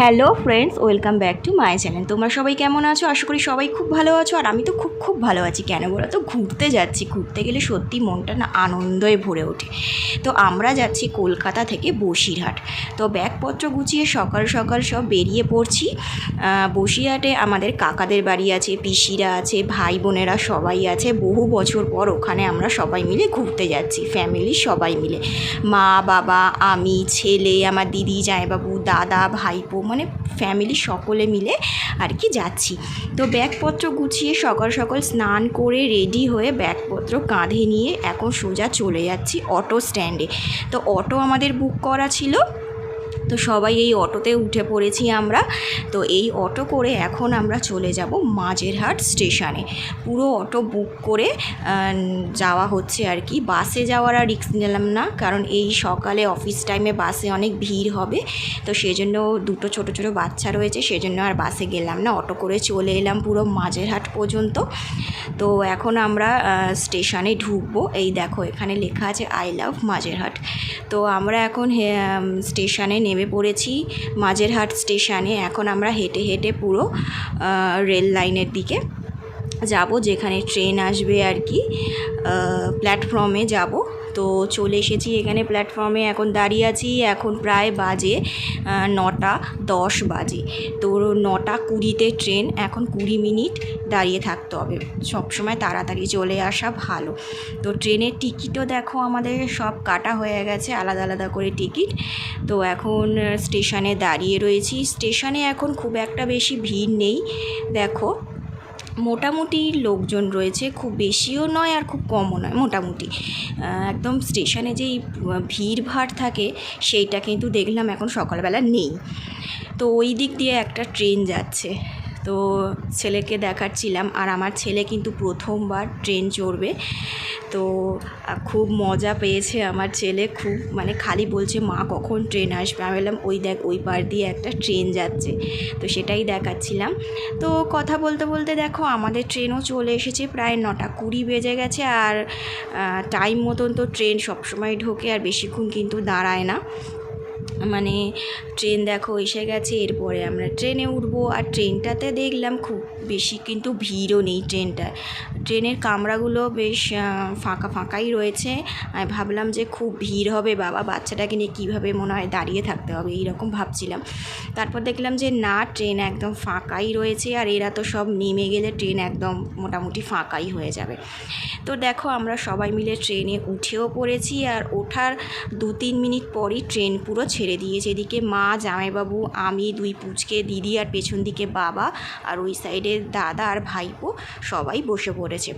Hello friends, welcome back to my channel. তোমরা সবাই কেমন আছো? আশা করি সবাই খুব ভালো আছো, আর আমি তো খুব খুব ভালো আছি। কেন বলো তো? ঘুরতে যাচ্ছি। ঘুরতে গেলে সত্যি মনটা না আনন্দে ভরে ওঠে। তো আমরা যাচ্ছি কলকাতা থেকে বসিরহাট। তো ব্যাগপত্র গুছিয়ে সকাল সকাল সব বেরিয়ে পড়ছি। বসিরহাটে আমাদের কাকাদের বাড়ি আছে, পিসিরা আছে, ভাই বোনেরা সবাই আছে। বহু বছর পর ওখানে আমরা সবাই মিলে ঘুরতে যাচ্ছি ফ্যামিলি সবাই মিলে। মা, বাবা, আমি, ছেলে, আমার দিদি, জামাইবাবু, দাদা, ভাইপো মানে ফ্যামিলি সকলে মিলে আর কি যাচ্ছি। তো ব্যাগপত্র গুছিয়ে সকাল সকাল স্নান করে রেডি হয়ে ব্যাগপত্র কাঁধে নিয়ে এখন সোজা চলে যাচ্ছি অটো স্ট্যান্ডে তো অটো আমাদের বুক করা ছিল। তো সবাই এই অটোতে উঠে পড়েছি আমরা। তো এই অটো করে এখন আমরা চলে যাব মাঝেরহাট স্টেশনে। পুরো অটো বুক করে যাওয়া হচ্ছে আর কি। বাসে যাওয়ার আর রিস্ক নিলাম না, কারণ এই সকালে অফিস টাইমে বাসে অনেক ভিড় হবে। তো সেজন্য দুটো ছোট ছোট বাচ্চা রয়েছে, সেজন্য আর বাসে গেলাম না। অটো করে চলে এলাম পুরো মাঝেরহাট পর্যন্ত। তো এখন আমরা স্টেশনে ঢুকবো। এই দেখো এখানে লেখা আছে আই লাভ মাঝেরহাট। তো আমরা এখন স্টেশনে নেমে পড়েছি মাঝেরহাট স্টেশনে। এখন আমরা হেঁটে হেঁটে পুরো রেল লাইনের দিকে যাব, যেখানে ট্রেন আসবে আর কি প্ল্যাটফর্মে যাব। তো চলে এসেছি এখানে প্ল্যাটফর্মে এখন দাঁড়িয়ে আছি, এখন প্রায় বাজে নটা দশ বাজে। তো নটা কুড়িতে ট্রেন এখন কুড়ি মিনিট দাঁড়িয়ে থাকতে হবে। সবসময় তাড়াতাড়ি চলে আসা ভালো। তো ট্রেনের টিকিটও দেখো আমাদের সব কাটা হয়ে গেছে, আলাদা আলাদা করে টিকিট তো এখন স্টেশনে দাঁড়িয়ে রয়েছি। স্টেশনে এখন খুব একটা বেশি ভিড় নেই, দেখো। মোটামুটি লোকজন রয়েছে, খুব বেশিও নয় আর খুব কমও নয়, মোটামুটি। একদম স্টেশনে যেই ভিড় ভাড় থাকে, সেইটা কিন্তু দেখলাম এখন সকালবেলা নেই। তো ওই দিক দিয়ে একটা ট্রেন যাচ্ছে। তো ছেলেকে দেখাচ্ছিলাম আর আমার ছেলে কিন্তু প্রথমবার ট্রেন চড়বে। তো খুব মজা পেয়েছে আমার ছেলে, খুব মানে খালি বলছে, মা, কখন ট্রেন আসবে? আমি বললাম, ওই দেখ, ওই পার দিয়ে একটা ট্রেন যাচ্ছে। তো সেটাই দেখাচ্ছিলাম। তো কথা বলতে বলতে দেখো, আমাদের ট্রেনও চলে এসেছে প্রায় নটা কুড়ি বেজে গেছে আর টাইম মতন তো ট্রেন সবসময় ঢোকে আর বেশিক্ষণ কিন্তু দাঁড়ায় না। মানে ট্রেন দেখো এসে গেছে এরপরে আমরা ট্রেনে উঠবো। আর ট্রেনটাতে দেখলাম খুব বেশি, কিন্তু ভিড়ও নেই ট্রেনটা। ট্রেনের কামরাগুলো বেশ ফাঁকা ফাঁকাই রয়েছে। আমি ভাবলাম যে খুব ভিড় হবে, বাবা, বাচ্চাটাকে নিয়ে কীভাবে মনে হয় দাঁড়িয়ে থাকতে হবে, এইরকম ভাবছিলাম। তারপর দেখলাম যে না, ট্রেন একদম ফাঁকাই রয়েছে, আর এরা তো সব নেমে গেলে ট্রেন একদম মোটামুটি ফাঁকাই হয়ে যাবে। তো দেখো, আমরা সবাই মিলে ট্রেনে উঠেও পড়েছি, আর ওঠার দু তিন মিনিট পরই ট্রেন পুরো ছেড়ে দিয়েছে। এদিকে মা, জামাইবাবু, আমি, দুই পুচকে, দিদি, আর পেছন দিকে বাবা, আর ওই সাইডে দাদা আর ভাইপো সবাই বসে পড়েছে।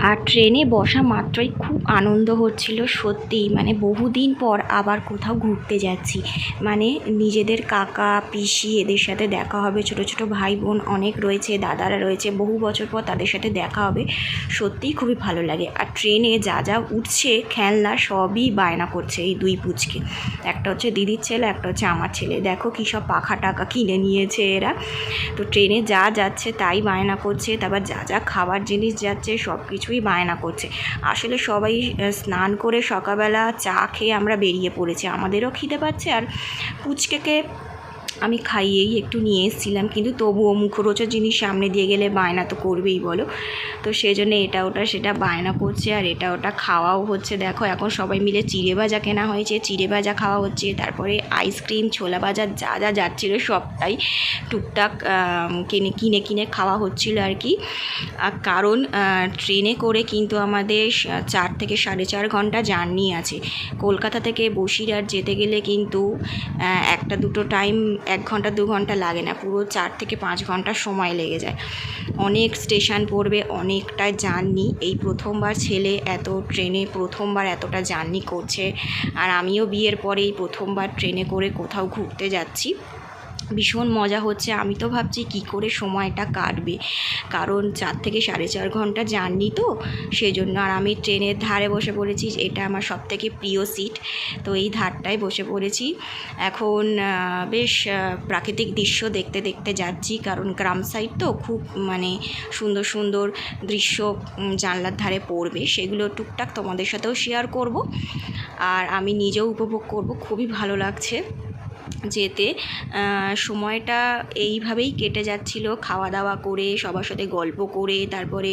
আর ট্রেনে বসা মাত্রই খুব আনন্দ হচ্ছিল, সত্যি। মানে বহুদিন পর আবার কোথাও ঘুরতে যাচ্ছি। মানে নিজেদের কাকা, পিসি এদের সাথে দেখা হবে, ছোট ছোট ভাই বোন অনেক রয়েছে, দাদারা রয়েছে, বহু বছর পর তাদের সাথে দেখা হবে। সত্যিই খুবই ভালো লাগে। আর ট্রেনে যা যা উঠছে, খেলনা সবই বায়না করছে এই দুই পুচকে। একটা হচ্ছে দিদির ছেলে, একটা হচ্ছে আমার ছেলে। দেখো কী সব পাখা টাকা কিনে নিয়েছে এরা। তো ট্রেনে যা যাচ্ছে তাই বায়না করছে, তারপর যা যা খাবার জিনিস যাচ্ছে সব কিছুই বায়না করছে। আসলে সবাই স্নান করে সকালবেলা চা খেয়ে আমরা বেরিয়ে পড়েছি। আমাদেরও খিদে পাচ্ছে আর পুচকেকে আমি খাইয়েই একটু নিয়ে এসেছিলাম, কিন্তু তবুও মুখরোচক জিনিস সামনে দিয়ে গেলে বায়না তো করবেই বলো। তো সেই জন্য এটা ওটা সেটা বায়না করছে আর এটা ওটা খাওয়াও হচ্ছে। দেখো এখন সবাই মিলে চিড়ে ভাজা কেনা হয়েছে। চিড়ে ভাজা খাওয়া হচ্ছে, তারপরে আইসক্রিম, ছোলা ভাজা যা যা যাচ্ছিল সবটাই টুকটাক কিনে কিনে কিনে খাওয়া হচ্ছিল আর কি। কারণ ট্রেনে করে কিন্তু আমাদের চার থেকে সাড়ে চার ঘণ্টা জার্নি আছে। কলকাতা থেকে বসিরহাট যেতে গেলে কিন্তু একটা দুটো টাইম এক ঘণ্টা, দু ঘণ্টা লাগে না। পুরো চার থেকে পাঁচ ঘণ্টা সময় লেগে যায়। অনেক স্টেশন পড়বে, অনেকটা জার্নি এই প্রথমবার ছেলে এত ট্রেনে প্রথমবার এতটা জার্নি করছে। আর আমিও বিয়ের পরেই প্রথমবার ট্রেনে করে কোথাও ঘুরতে যাচ্ছি। ভীষণ মজা হচ্ছে। আমি তো ভাবছি কি করে সময়টা কাটবে। কারণ চার থেকে সাড়ে চার ঘণ্টা জার্নি তো সেই জন্য আর আমি ট্রেনের ধারে বসে পড়েছি, এটা আমার সব থেকে প্রিয় সিট। তো এই ধারটায় বসে পড়েছি। এখন বেশ প্রাকৃতিক দৃশ্য দেখতে দেখতে যাচ্ছি, কারণ গ্রাম সাইড তো খুব মানে সুন্দর সুন্দর দৃশ্য জানলার ধারে পড়বে। সেগুলো টুকটাক তোমাদের সাথেও শেয়ার করব। আর আমি নিজেও উপভোগ করব, খুবই ভালো লাগছে। যেতে সময়টা এইভাবেই কেটে যাচ্ছিল। খাওয়া দাওয়া করে, সবার সাথে গল্প করে, তারপরে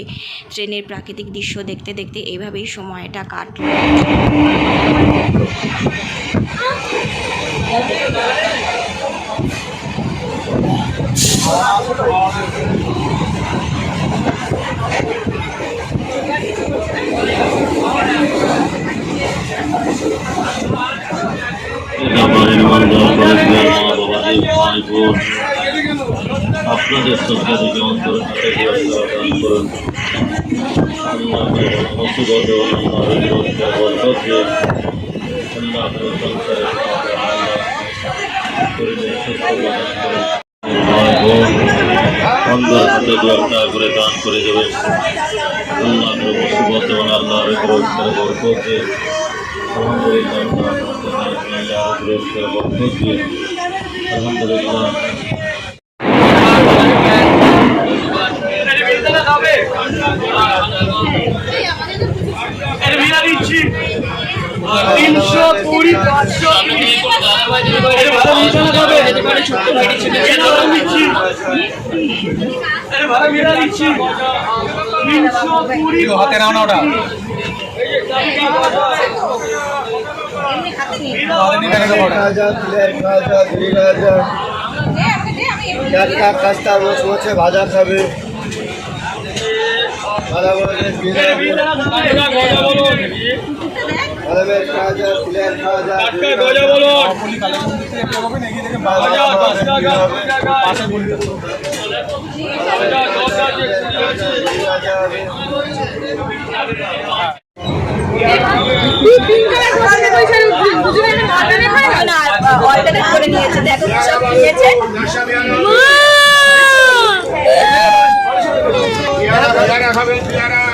ট্রেনের প্রাকৃতিক দৃশ্য দেখতে দেখতে এইভাবেই সময়টা কাটলো। বাড়ির বাবাজি ভাই বোন আপনাদের অন্তর থেকে দান করুন আল্লাহ আল্লাহ ভাই অন্তর হাতে দু একটা করে দান করে যাবেন আল্লাহর মুসিবত ও আল্লাহর রহমতে বরকতে আলহামদুলিল্লাহ আলহামদুলিল্লাহ তিনশো কুড়ি পাঁচশো ভাড়া দিচ্ছি। হাতে নাও না ওটা। রাজা রাজা চারটা কাস্তা বস বসে ভাজা খাবে ভালো খাজা গজা বলো। করে নিয়েছে দেখো সব আমারটা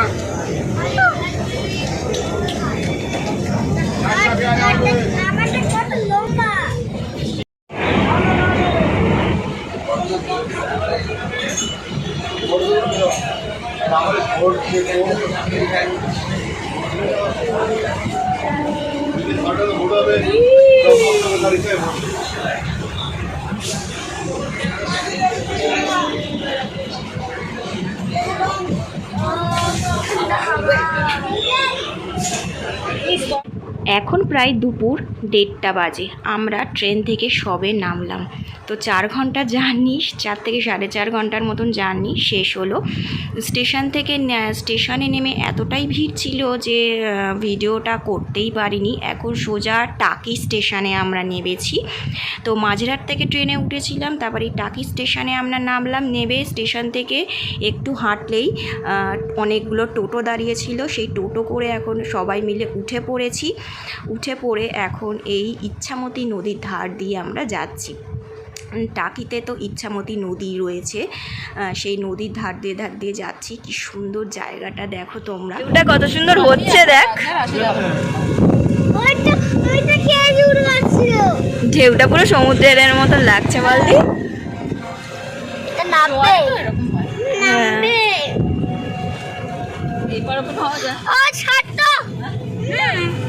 He's এখন প্রায় দুপুর দেড়টা বাজে। আমরা ট্রেন থেকে সবে নামলাম। তো চার ঘণ্টা জার্নি, চার থেকে সাড়ে চার ঘণ্টার মতন জার্নি শেষ হলো। স্টেশন থেকে স্টেশনে নেমে এতটাই ভিড় ছিল যে ভিডিওটা করতেই পারিনি। এখন সোজা টাকি স্টেশনে আমরা নেমেছি। তো মাঝেরহাট থেকে ট্রেনে উঠেছিলাম, তারপরে এই টাকি স্টেশনে আমরা নামলাম। নেবে স্টেশন থেকে একটু হাঁটলেই অনেকগুলো টোটো দাঁড়িয়েছিল সেই টোটো করে এখন সবাই মিলে উঠে পড়েছি। উঠে পড়ে এখন এই ইচ্ছামতি নদীর ধার দিয়ে আমরা যাচ্ছি। টাকিতে তো ইচ্ছামতি নদী রয়েছে। সেই নদীর ধার দিয়ে ধার দিয়ে যাচ্ছি। কি সুন্দর জায়গাটা দেখো তোমরা। ওটা কত সুন্দর হচ্ছে দেখ। ঢেউটা পুরো সমুদ্রের মতো লাগছে বলদি চলছে। হ্যাঁ।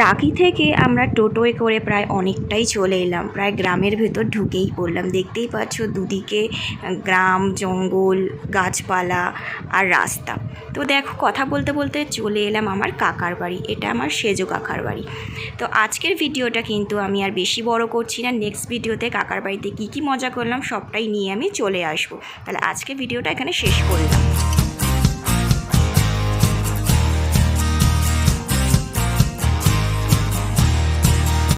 টাকি থেকে আমরা টোটোয় করে প্রায় অনেকটাই চলে এলাম। প্রায় গ্রামের ভেতর ঢুকেই পড়লাম। দেখতেই পাচ্ছ দুদিকে গ্রাম, জঙ্গল, গাছপালা আর রাস্তা। তো দেখো, কথা বলতে বলতে চলে এলাম আমার কাকার বাড়ি। এটা আমার সেজো কাকার বাড়ি। তো আজকের ভিডিওটা কিন্তু আমি আর বেশি বড় করছি না। নেক্সট ভিডিওতে কাকার বাড়িতে কী কী মজা করলাম, সবটাই নিয়ে আমি চলে আসব। তাহলে আজকে ভিডিওটা এখানে শেষ করলাম